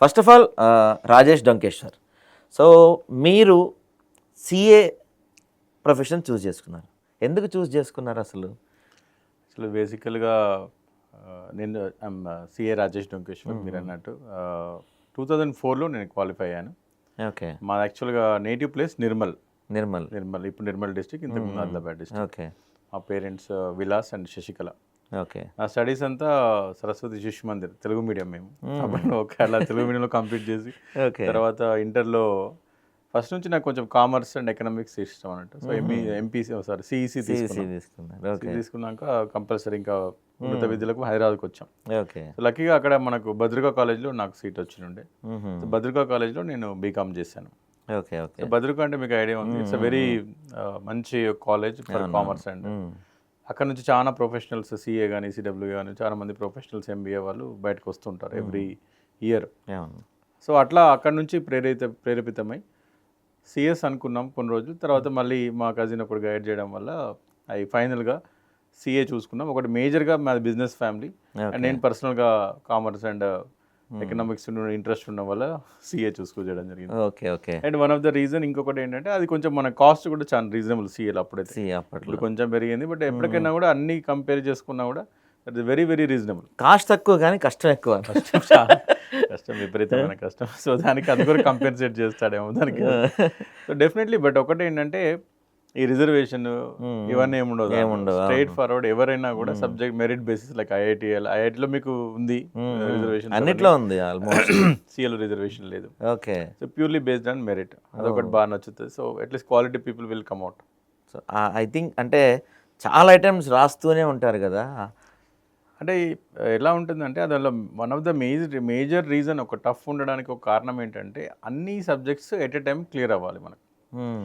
First of all Rajesh Donkeshwar so మీరు CA profession choose చేసుకున్నారు. ఎందుకు చూస్ చేసుకున్నారు అసలు? అసలు బేసికల్గా నేను సిఏ రాజేష్ డొంకేశ్వర్ మీరు అన్నట్టు టూ థౌజండ్ ఫోర్లో నేను క్వాలిఫై అయ్యాను. ఓకే మా యాక్చువల్గా నేటివ్ ప్లేస్ నిర్మల్ నిర్మల్ నిర్మల్ ఇప్పుడు నిర్మల్ డిస్టిక్ ఇంతకు ముందు ఆదిలాబాద్ డిస్టిక్ ఓకే మా parents Vilas and Sasikala okay. నా స్టడీస్ అంతా సరస్వతి శిశు మందిర్ తెలుగు మీడియం మేము. అప్పుడు ఒక అలా తెలుగు మీడియంలో కంప్లీట్ చేసి ఓకే. తర్వాత ఇంటర్లో ఫస్ట్ నుంచి నాకు కొంచెం కామర్స్ అండ్ ఎకనామిక్స్ ఇష్టం అన్నట్టు. So ME MPC sorry CEC తీసుకున్నాను తీసుకున్నాక కంపల్సరీ ఇంకా ఉన్నత విద్యలకు హైదరాబాద్కి వచ్చాం. ఓకే. లక్కీగా అక్కడ మనకు భద్రికా కాలేజ్లో నాకు సీట్ వచ్చి ఉండే భద్రికా కాలేజ్లో నేను బీకామ్ చేశాను. Okay okay. భద్రికా అంటే మీకు ఐడియా ఉంది. ఇట్స్ వెరీ మంచి కాలేజ్ ఫర్ కామర్స్ అండ్. అక్కడ నుంచి చాలా ప్రొఫెషనల్స్ సిఏ కానీ సిడబ్ల్యూ కానీ చాలా మంది ప్రొఫెషనల్స్ ఎంబీఏ వాళ్ళు బయటకు వస్తుంటారు ఎవ్రీ ఇయర్. సో అట్లా అక్కడ నుంచి ప్రేరిత ప్రేరేపితమై సిఎస్ అనుకున్నాం కొన్ని రోజులు. తర్వాత మళ్ళీ మా కజిన్ ఒకటి గైడ్ చేయడం వల్ల అవి ఫైనల్గా సిఏ చూసుకున్నాం. ఒకటి మేజర్గా మాది బిజినెస్ ఫ్యామిలీ అండ్ నేను పర్సనల్గా కామర్స్ అండ్ ఎకనామిక్స్ ఇంట్రెస్ట్ ఉండడం వల్ల సిఏ చూసుకో చేయడం జరిగింది. Okay okay and one of the reason ఇంకొకటి ఏంటంటే అది కొంచెం మన కాస్ట్ కూడా చాలా రీజనబుల్ సిఏలో అప్పుడైతే. సి అప్పట్లో. కొంచెం పెరిగింది బట్ ఎప్పటికైనా కూడా అన్ని కంపేర్ చేసుకున్నా కూడా it very very reasonable cost తక్కువ కానీ కష్టం ఎక్కువ. కష్టం విపరీతమైన కష్టం. సో దానికి అది కూడా కంపెన్సేట్ చేస్తాడేమో దానికి. సో డెఫినెట్లీ బట్ ఒకటి ఏంటంటే ఈ రిజర్వేషన్ ఇవన్నీ ఏముండవు ఏముండవు, స్ట్రైట్ ఫార్వర్డ్ ఎవరైనా కూడా సబ్జెక్ట్ మెరిట్ బేసిస్ లైక్ ఐఐటిఎల్ ఐఐటిలో మీకు ఉంది రిజర్వేషన్ అన్నిట్లో ఉంది ఆల్మోస్ట్ సిఎల్ రిజర్వేషన్ లేదు. Okay so purely based on merit అదొకటి బాగా నచ్చుతుంది. So at least quality people will come out so I think అంటే చాలా ఐటమ్స్ రాస్తూనే ఉంటారు కదా. అంటే ఎలా ఉంటుందంటే అందులో one of the major major reason ఒక టఫ్ ఉండడానికి ఒక కారణం ఏంటంటే అన్ని subjects at a time clear అవ్వాలి మనకు.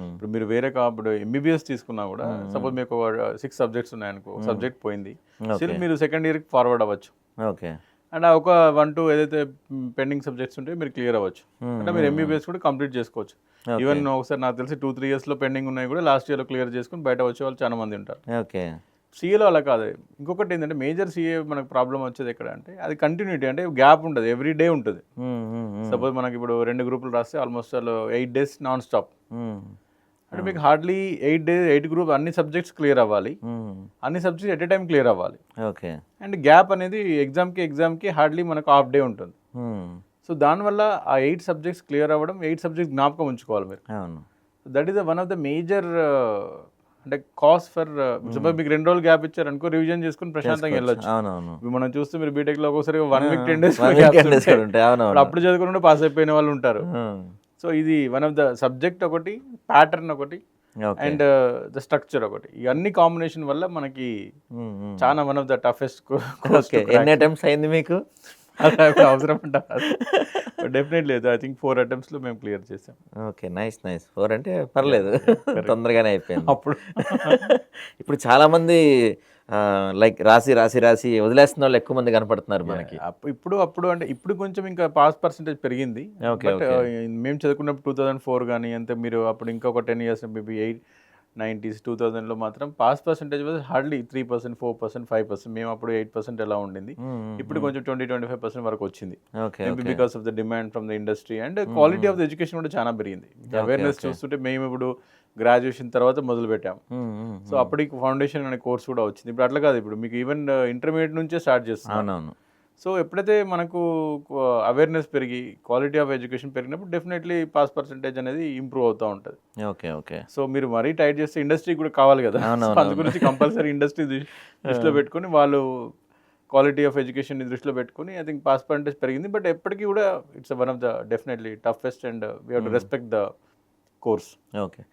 ఇప్పుడు మీరు వేరే కా- ఇప్పుడు ఎంబీబీఎస్ తీసుకున్నా కూడా సపోజ్ మీకు సిక్స్ సబ్జెక్ట్స్ ఉన్నాయనుకో సబ్జెక్ట్ పోయింది. స్టిల్ మీరు సెకండ్ ఇయర్కి ఫార్వర్డ్ అవ్వచ్చు. ఓకే అండ్ ఆ ఒక వన్ టూ ఏదైతే పెండింగ్ సబ్జెక్ట్స్ ఉంటే మీరు క్లియర్ అవ్వచ్చు. అంటే మీరు ఎంబీబీఎస్ కూడా కంప్లీట్ చేసుకోవచ్చు. ఈవెన్ ఒకసారి నాకు తెలిసి టూ త్రీ ఇయర్స్లో పెండింగ్ ఉన్నాయి కూడా లాస్ట్ ఇయర్లో క్లియర్ చేసుకుని బయట వచ్చే వాళ్ళు చాలా మంది ఉంటారు. ఓకే సీఏలో అలా కాదు. ఇంకొకటి ఏంటంటే మేజర్ సీఏ మనకు ప్రాబ్లం వచ్చేది ఎక్కడ అంటే అది కంటిన్యూటీ అంటే గ్యాప్ ఉంటుంది. ఎవ్రీ డే ఉంటుంది. సపోజ్ మనకి ఇప్పుడు రెండు గ్రూపులు రాస్తే almost eight days non stop. అంటే మీకు hardly eight days eight group అన్ని సబ్జెక్ట్స్ క్లియర్ అవ్వాలి. మ్మ్. అన్ని subjects at a time clear అవ్వాలి. ఓకే అండ్ గ్యాప్ అనేది ఎగ్జామ్కి ఎగ్జామ్కి హార్డ్లీ మనకు హాఫ్ డే ఉంటుంది. సో దానివల్ల ఆ ఎయిట్ సబ్జెక్ట్స్ క్లియర్ అవ్వడం ఎయిట్ సబ్జెక్ట్స్ జ్ఞాపకం ఉంచుకోవాలి మీరు. That is the one of the major అంటే కాస్ట్ ఫర్ సపోజ్ మీకు రెండు రోజులు గ్యాప్ ఇచ్చారు అనుకో రివిజన్ చేసుకుని ప్రశాంతంగా వెళ్ళొచ్చు. అవునవును. మనం చూస్తే మీరు బీటెక్లో ఒకసారి one week ten days One week, 10 days కూడా ఉంటాయి, అవునవును. అప్పుడు చదువుకుంటే పాస్ అయిపోయిన వాళ్ళు ఉంటారు. సో ఇది వన్ ఆఫ్ ద సబ్జెక్ట్ ఒకటి ప్యాటర్న్ ఒకటి అండ్ ద స్ట్రక్చర్ ఒకటి. ఈ అన్ని కాంబినేషన్ వల్ల మనకి. చాలా వన్ ఆఫ్ ద టఫెస్ట్ ఎన్ని అటెంప్ట్స్ అయింది మీకు? అవసరం అంటారు డెఫినెట్లీ లేదు. ఐ థింక్ ఫోర్ అటెంప్ట్స్లో మేము క్లియర్ చేసాం. ఓకే నైస్ నైస్ ఫోర్ అంటే పర్లేదు. తొందరగానే అయిపోయింది. అప్పుడు. ఇప్పుడు చాలా మంది లైక్ రాసి రాసి రాసి వదిలేస్తున్న వాళ్ళు ఎక్కువ మంది కనపడుతున్నారు మనకి. ఇప్పుడు అప్పుడు అంటే ఇప్పుడు కొంచెం ఇంకా పాస్ పర్సెంటేజ్ పెరిగింది. బట్ మేము చదువుకున్నప్పుడు టూ థౌసండ్ ఫోర్ కానీ అంతే మీరు అప్పుడు ఇంకొక ten years maybe eight nineties two థౌసండ్లో మాత్రం pass percentage hardly three percent four percent five percent మేము అప్పుడు ఎయిట్ పర్సెంట్ ఎలా ఉండింది? ఇప్పుడు కొంచెం ట్వంటీ ట్వంటీ ఫైవ్ పర్సెంట్ వరకు వచ్చింది. Because of the demand from the industry and quality of the education కూడా చాలా పెరిగింది. అవేర్నెస్ చూస్తుంటే మేము ఇప్పుడు గ్రాడ్యుయేషన్ తర్వాత మొదలు పెట్టాం సో అప్పటికి ఫౌండేషన్ అనే కోర్స్ కూడా వచ్చింది. ఇప్పుడు అట్లా కాదు ఇప్పుడు మీకు ఈవెన్ ఇంటర్మీడియట్ నుంచే స్టార్ట్ చేస్తున్నాం అవునవును. సో ఎప్పుడైతే మనకు అవేర్నెస్ పెరిగి క్వాలిటీ ఆఫ్ ఎడ్యుకేషన్ పెరిగినప్పుడు డెఫినెట్లీ పాస్ పర్సెంటేజ్ అనేది ఇంప్రూవ్ అవుతూ ఉంటుంది. Okay okay. సో మీరు మరీ టైట్ చేస్తే ఇండస్ట్రీ కూడా కావాలి కదా. అందు గురించి కంపల్సరీ ఇండస్ట్రీ దృష్టిలో పెట్టుకొని వాళ్ళు క్వాలిటీ ఆఫ్ ఎడ్యుకేషన్ దృష్టిలో పెట్టుకొని ఐ థింక్ పాస్ పర్సెంటేజ్ పెరిగింది. బట్ ఎప్పటికీ కూడా it's one of the definitely toughest and we have to respect the course okay.